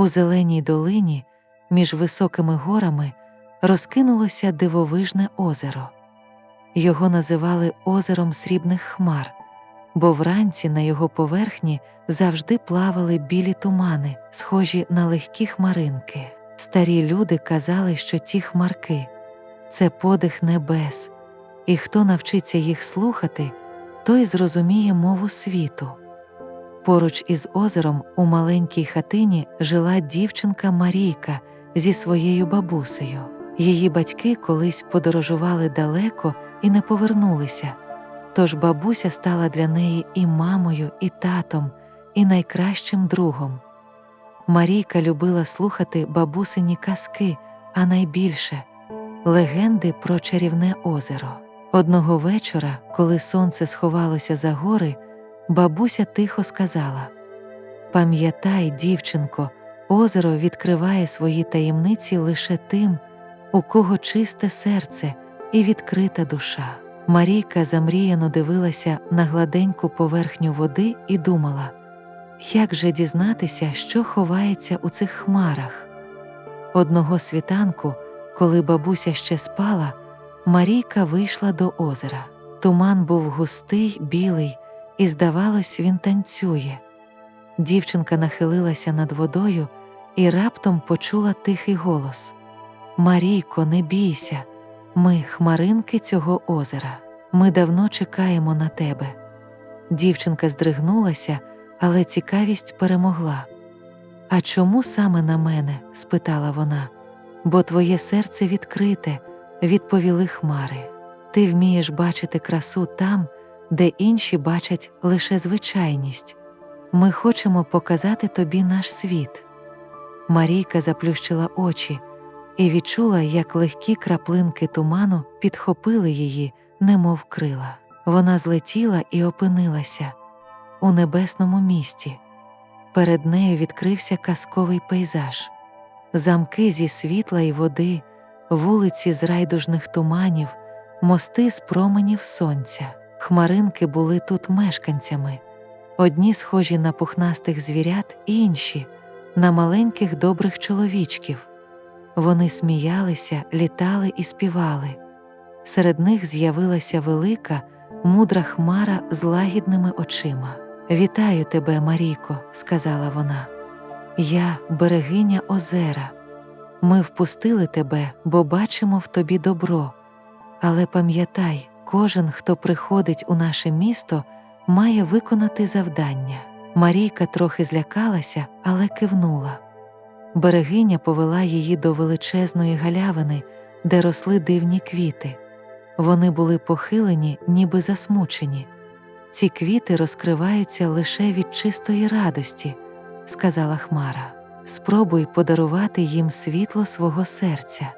У зеленій долині, між високими горами, розкинулося дивовижне озеро. Його називали озером срібних хмар, бо вранці на його поверхні завжди плавали білі тумани, схожі на легкі хмаринки. Старі люди казали, що ті хмарки це подих небес, і хто навчиться їх слухати, той зрозуміє мову світу. Поруч із озером у маленькій хатині жила дівчинка Марійка зі своєю бабусею. Її батьки колись подорожували далеко і не повернулися, тож бабуся стала для неї і мамою, і татом, і найкращим другом. Марійка любила слухати бабусині казки, а найбільше легенди про чарівне озеро. Одного вечора, коли сонце сховалося за гори, бабуся тихо сказала: Пам'ятай, дівчинко, озеро відкриває свої таємниці лише тим, у кого чисте серце і відкрита душа. Марійка замріяно дивилася на гладеньку поверхню води і думала, як же дізнатися, що ховається у цих хмарах. Одного світанку, коли бабуся ще спала, Марійка вийшла до озера. Туман був густий, білий, і, здавалось, він танцює. Дівчинка нахилилася над водою і раптом почула тихий голос Марійко, не бійся, ми хмаринки цього озера. Ми давно чекаємо на тебе. Дівчинка здригнулася, але цікавість перемогла. А чому саме на мене? спитала вона, бо твоє серце відкрите, відповіли хмари. Ти вмієш бачити красу там, де інші бачать лише звичайність. Ми хочемо показати тобі наш світ. Марійка заплющила очі і відчула, як легкі краплинки туману підхопили її, немов крила. Вона злетіла і опинилася у небесному місті. Перед нею відкрився казковий пейзаж, замки зі світла й води, вулиці з райдужних туманів, мости з променів сонця. Хмаринки були тут мешканцями, одні схожі на пухнастих звірят, інші на маленьких добрих чоловічків. Вони сміялися, літали і співали. Серед них з'явилася велика, мудра хмара з лагідними очима. Вітаю тебе, Марійко, сказала вона. Я берегиня озера. Ми впустили тебе, бо бачимо в тобі добро. Але пам'ятай, кожен, хто приходить у наше місто, має виконати завдання. Марійка трохи злякалася, але кивнула. Берегиня повела її до величезної галявини, де росли дивні квіти. Вони були похилені, ніби засмучені. Ці квіти розкриваються лише від чистої радості, сказала Хмара. Спробуй подарувати їм світло свого серця.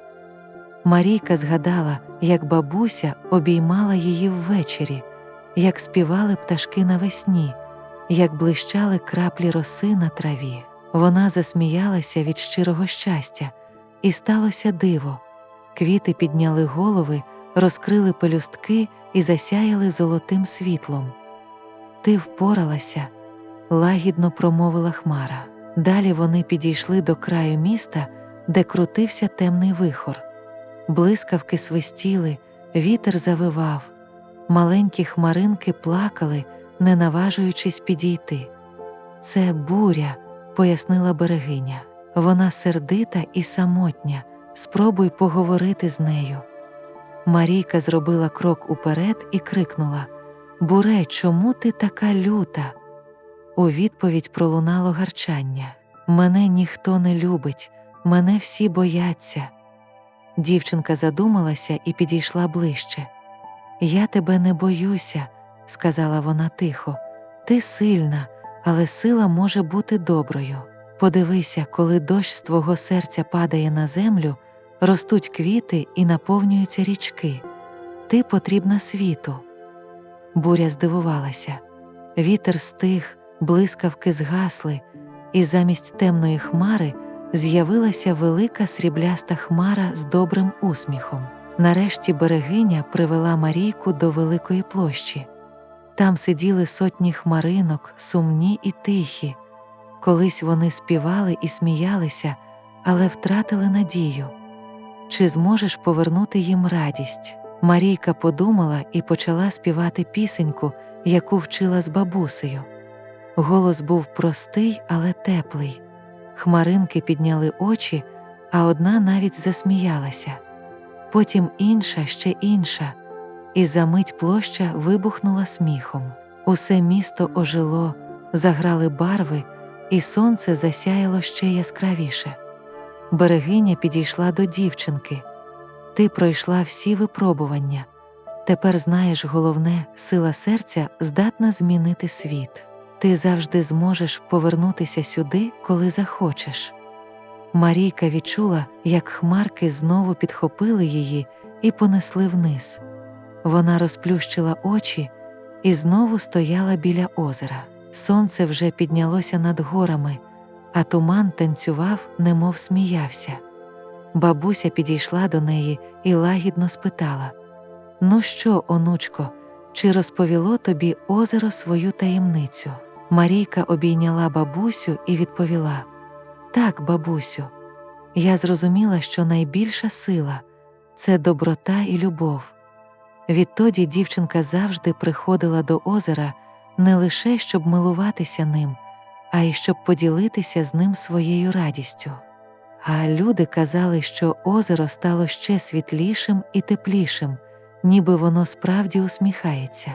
Марійка згадала, як бабуся обіймала її ввечері, як співали пташки навесні, як блищали краплі роси на траві. Вона засміялася від щирого щастя, і сталося диво. Квіти підняли голови, розкрили пелюстки і засяяли золотим світлом. Ти впоралася, лагідно промовила Хмара. Далі вони підійшли до краю міста, де крутився темний вихор. Блискавки свистіли, вітер завивав, маленькі хмаринки плакали, не наважуючись підійти. Це буря, пояснила берегиня. Вона сердита і самотня. Спробуй поговорити з нею. Марійка зробила крок уперед і крикнула Буре, чому ти така люта? У відповідь пролунало гарчання. Мене ніхто не любить, мене всі бояться. Дівчинка задумалася і підійшла ближче. Я тебе не боюся, сказала вона тихо. Ти сильна, але сила може бути доброю. Подивися, коли дощ з твого серця падає на землю, ростуть квіти і наповнюються річки. Ти потрібна світу. Буря здивувалася. Вітер стих, блискавки згасли, і замість темної хмари з'явилася велика срібляста хмара з добрим усміхом. Нарешті берегиня привела Марійку до великої площі. Там сиділи сотні хмаринок, сумні і тихі. Колись вони співали і сміялися, але втратили надію. Чи зможеш повернути їм радість? Марійка подумала і почала співати пісеньку, яку вчила з бабусею. Голос був простий, але теплий. Хмаринки підняли очі, а одна навіть засміялася. Потім інша, ще інша, і за мить площа вибухнула сміхом. Усе місто ожило, заграли барви, і сонце засяяло ще яскравіше. Берегиня підійшла до дівчинки. Ти пройшла всі випробування. Тепер знаєш головне, сила серця здатна змінити світ. Ти завжди зможеш повернутися сюди, коли захочеш. Марійка відчула, як хмарки знову підхопили її і понесли вниз. Вона розплющила очі і знову стояла біля озера. Сонце вже піднялося над горами, а туман танцював, немов сміявся. Бабуся підійшла до неї і лагідно спитала: Ну що, онучко, чи розповіло тобі озеро свою таємницю? Марійка обійняла бабусю і відповіла: Так, бабусю, я зрозуміла, що найбільша сила це доброта і любов. Відтоді дівчинка завжди приходила до озера не лише щоб милуватися ним, а й щоб поділитися з ним своєю радістю. А люди казали, що озеро стало ще світлішим і теплішим, ніби воно справді усміхається.